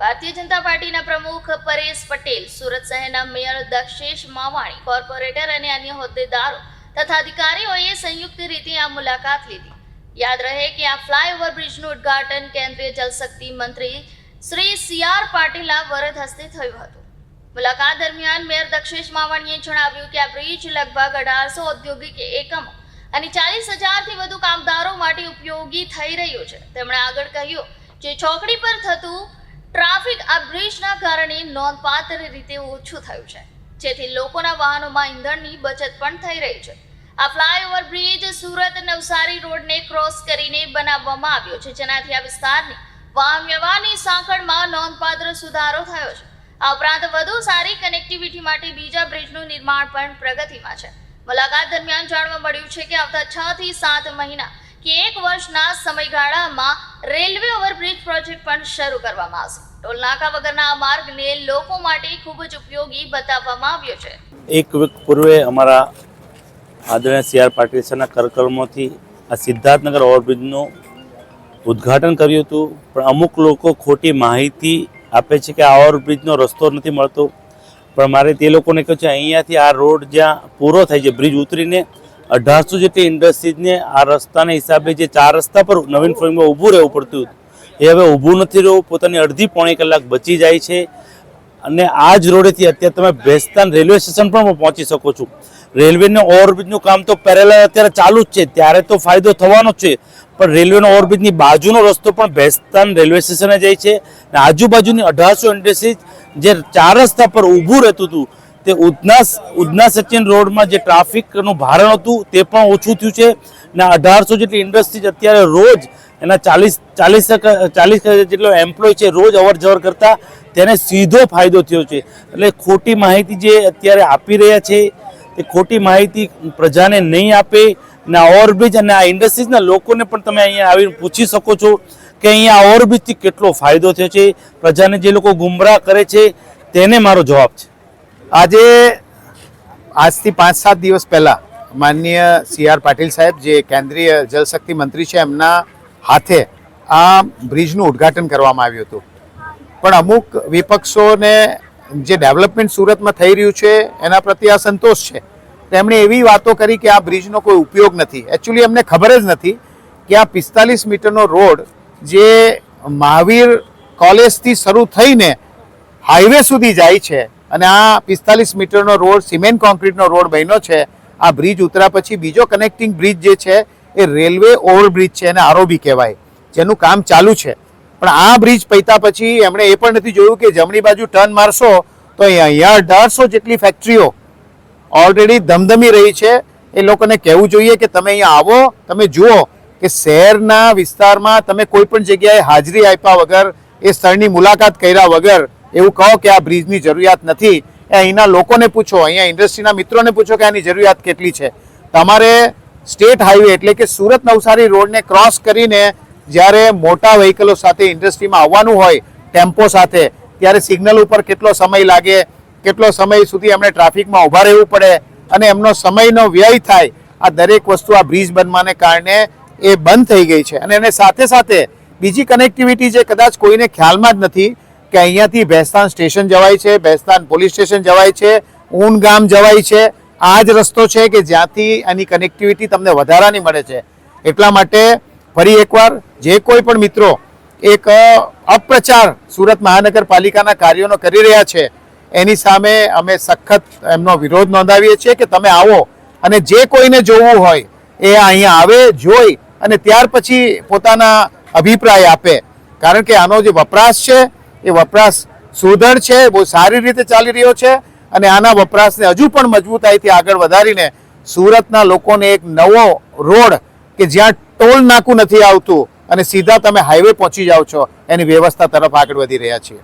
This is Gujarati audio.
ભારતીય જનતા પાર્ટીના પ્રમુખ પરેશ પટેલ, સુરત શહેરના મેયર દક્ષેશ માવાણી, કોર્પોરેટર અને અન્ય હોદ્દેદારો તથા અધિકારીઓએ સંયુક્ત રીતે આ મુલાકાત લીધી. યાદ રહે કે આ ફ્લાયઓવર બ્રિજનું ઉદ્ઘાટન કેન્દ્રીય જલશક્તિ મંત્રી શ્રી સી આર પાટીલના વરદ હસ્તે થયું હતું. મુલાકાત દરમિયાન મેયર દક્ષેશ માવાણીએ જણાવ્યું કે આ બ્રિજ લગભગ અઢારસો ઔદ્યોગિક એકમો અને ચાલીસ હજારથી વધુ કામદારો માટે ઉપયોગી થઈ રહ્યું છે. તેમણે આગળ કહ્યું, જે ચોકડી પર થતું ટ્રાફિક આ બ્રિજના કારણે નોંધપાત્ર રીતે ઓછું થયું છે. જેથી લોકોના વાહનોમાં ઈંધણની બચત પણ થઈ રહી છે. આ ફ્લાયઓવર બ્રિજ સુરત નવસારી રોડને ક્રોસ કરીને બનાવવામાં આવ્યો છે. જેનાથી આ વિસ્તારની વાહન વ્યવહારની સાંકળમાં નોંધપાત્ર સુધારો થયો છે. આ ઉપરાંત વધુ સારી કનેક્ટિવિટી માટે બીજા બ્રિજનું નિર્માણ પણ પ્રગતિમાં છે. મુલાકાત દરમિયાન જાણવા મળ્યું છે કે આવતા છ થી સાત મહિના કે એક વર્ષના સમયગાળામાં રેલવે ઓવરબ્રિજ પ્રોજેક્ટ પણ શરૂ કરવામાં આવશે. ટોલનાકા વગરના આ માર્ગને લોકો માટે ખૂબ જ ઉપયોગી બતાવવામાં આવ્યો છે. એક વીક પૂર્વે અમારા આદરણીય સી આર પાટીલ સરના કરકર્મોથી આ સિદ્ધાર્થનગર ઓવરબ્રિજનું ઉદ્ઘાટન કર્યું હતું. પણ અમુક લોકો ખોટી માહિતી આપે છે કે આ ઓવરબ્રિજનો રસ્તો નથી મળતો. પણ મારે તે લોકોને કહ્યું છે, અહીંયાથી આ રોડ જ્યાં પૂરો થાય છે, બ્રિજ ઉતરીને અઢારસો જેટલી ઇન્ડસ્ટ્રીઝને આ રસ્તાના હિસાબે જે ચાર રસ્તા પર નવીન ફ્લોરિંગમાં ઊભું રહેવું પડતું હતું, એ હવે ઊભું નથી રહેવું. પોતાની અડધી પોણી કલાક બચી જાય છે. અને આ જ રોડેથી અત્યારે તમે ભેસ્તાન રેલવે સ્ટેશન પણ પહોંચી શકો છો. રેલવેનું ઓવરબ્રિજનું કામ તો પેરેલલ અત્યારે ચાલુ જ છે. ત્યારે તો ફાયદો થવાનો જ છે. પણ રેલવેનો ઓવરબ્રિજની બાજુનો રસ્તો પણ ભેસ્તાન રેલવે સ્ટેશને જાય છે. અને આજુબાજુની અઢારસો ઇન્ડસ્ટ્રીઝ જે ચાર રસ્તા પર ઊભું રહેતું હતું તે ઉધના ઉધના સચિન રોડમાં જે ટ્રાફિકનું ભારણ હતું તે પણ ઓછું થયું છે. અને અઢારસો જેટલી ઇન્ડસ્ટ્રીઝ અત્યારે રોજ એના ચાલીસ ચાલીસ ચાલીસ જેટલો એમ્પ્લોય છે, રોજ અવર જવર કરતા તેને સીધો ફાયદો થયો છે. એટલે ખોટી માહિતી જે અત્યારે આપી રહ્યા છે, તે ખોટી માહિતી પ્રજાને નહીં આપે. ને ઓવરબ્રિજ અને આ ઇન્ડસ્ટ્રીઝના લોકોને પણ તમે અહીંયા આવીને પૂછી શકો છો કે અહીંયા ઓવરબ્રિજથી કેટલો ફાયદો થયો છે. પ્રજાને જે લોકો ગુમરાહ કરે છે, તેને મારો જવાબ છે. આજે આજથી પાંચ સાત દિવસ પહેલાં માનનીય સી આર પાટીલ સાહેબ, જે કેન્દ્રીય જલશક્તિ મંત્રી છે, એમના હાથે આ બ્રિજનું ઉદ્ઘાટન કરવામાં આવ્યું હતું. પણ અમુક વિપક્ષોને જે ડેવલપમેન્ટ સુરતમાં થઈ રહ્યું છે, એના પ્રત્યે અસંતોષ છે. તેમણે એવી વાતો કરી કે આ બ્રિજનો કોઈ ઉપયોગ નથી. એકચ્યુઅલી એમને ખબર જ નથી કે આ પિસ્તાલીસ મીટરનો રોડ જે મહાવીર કોલેજથી શરૂ થઈને હાઈવે સુધી જાય છે અને આ પિસ્તાલીસ મીટરનો રોડ, સિમેન્ટ કોન્ક્રીટનો રોડ બન્યો છે. આ બ્રિજ ઉતર્યા પછી બીજો કનેક્ટિંગ બ્રિજ જે છે, એ રેલવે ઓવરબ્રિજ છે અને આરોબી કહેવાય, જેનું કામ ચાલુ છે. પણ આ બ્રિજ પૈતા પછી એમણે એ પણ નથી જોયું કે જમણી બાજુ ટર્ન મારશો તો અહીંયા અઢારસો જેટલી ફેક્ટરીઓ ઓલરેડી ધમધમી રહી છે. એ લોકોને કહેવું જોઈએ કે તમે અહીંયા આવો, તમે જુઓ કે શહેરના વિસ્તારમાં તમે કોઈ પણ જગ્યાએ હાજરી આપ્યા વગર, એ સ્થળની મુલાકાત કર્યા વગર એવું કહો કે આ બ્રિજની જરૂરિયાત નથી. એ અહીંના લોકોને પૂછો, અહીંયા ઇન્ડસ્ટ્રીના મિત્રોને પૂછો કે આની જરૂરિયાત કેટલી છે. તમારે સ્ટેટ હાઈવે એટલે કે સુરત નવસારી રોડને ક્રોસ કરીને જ્યારે મોટા વ્હીકલો સાથે ઇન્ડસ્ટ્રીમાં આવવાનું હોય, ટેમ્પો સાથે, ત્યારે સિગ્નલ ઉપર કેટલો સમય લાગે, કેટલો સમય સુધી એમણે ટ્રાફિકમાં ઊભા રહેવું પડે, અને એમનો સમયનો વ્યય થાય, આ દરેક વસ્તુ આ બ્રિજ બનવાને કારણે એ બંધ થઈ ગઈ છે. અને એને સાથે સાથે બીજી કનેક્ટિવિટી જે કદાચ કોઈને ખ્યાલમાં જ નથી કે અહીંયાથી ભેસ્તાન સ્ટેશન જવાય છે ભેસ્તાન પોલીસ સ્ટેશન જવાય છે, ઊન ગામ જવાય છે. આ જ રસ્તો છે કે જ્યાંથી આની કનેક્ટિવિટી તમને વધારાની મળે છે. એટલા માટે ફરી એકવાર જે કોઈ પણ મિત્રો એક અપ્રચાર સુરત મહાનગરપાલિકાના કાર્યોનો કરી રહ્યા છે, એની સામે અમે સખત એમનો વિરોધ નોંધાવીએ છીએ કે તમે આવો અને જે કોઈને જોવું હોય એ અહીંયા આવે, જોઈ અને ત્યાર પછી પોતાના અભિપ્રાય આપે. કારણ કે આનો જે વપરાશ છે એ વપરાશ સુદૃઢ છે, બહુ સારી રીતે ચાલી રહ્યો છે અને આના વપરાશને હજુ પણ મજબૂતાઈથી આગળ વધારીને સુરતના લોકોને એક નવો રોડ કે જ્યાં ટોલ નાકું નથી આવતું અને સીધા તમે હાઈવે પહોંચી જાઓ છો, એની વ્યવસ્થા તરફ આગળ વધી રહ્યા છીએ.